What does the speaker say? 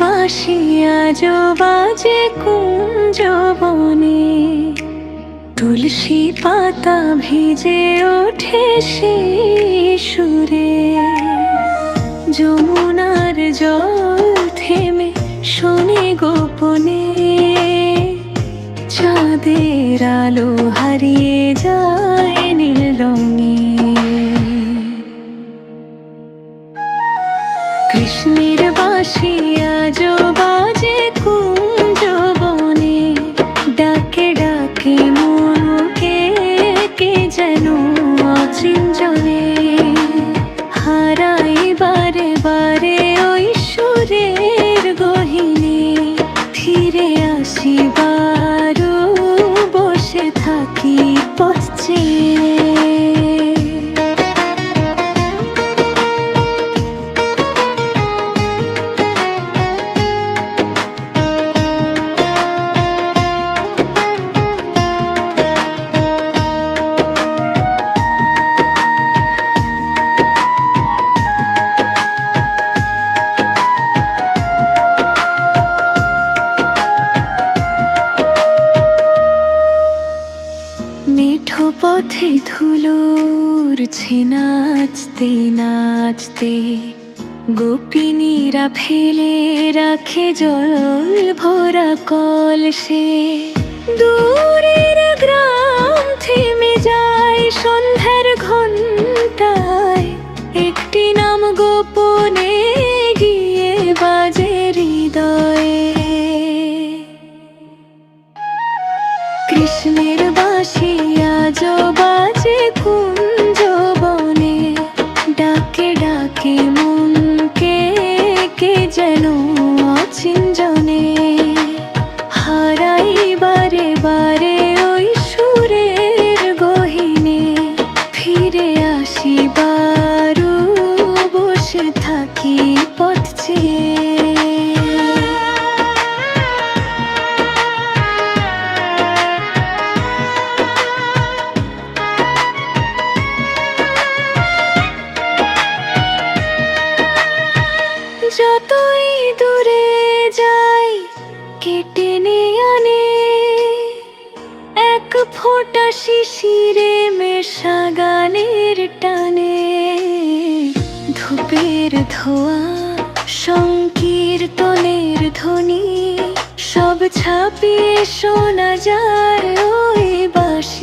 বাসিয়া বাজে কুঞ্জ বনে তুলসী পাতা ভিজে ওঠে সে সুরে। যমুনার জল থেমে শোনে গোপনে। চাঁদের আলো পথে ধুলোর নাচতে নাচতে গোপিনীরা ফেলে রাখে জল ভরা কলসে। দূরের গ্রাম থেমে যায় সন্ধ্যার ঘন্টায় একটি নাম গোপনে গিয়ে বাজে হৃদয়ে। কৃষ্ণের যতই দূরে যাই, কেটে আনে। এক ফোঁটা শিশিরে মেশা গানের টানে। ধূপের ধোয়া, সংকীর্তনের ধ্বনি, সব ছাপিয়ে শোনা যায় ওই বাঁশির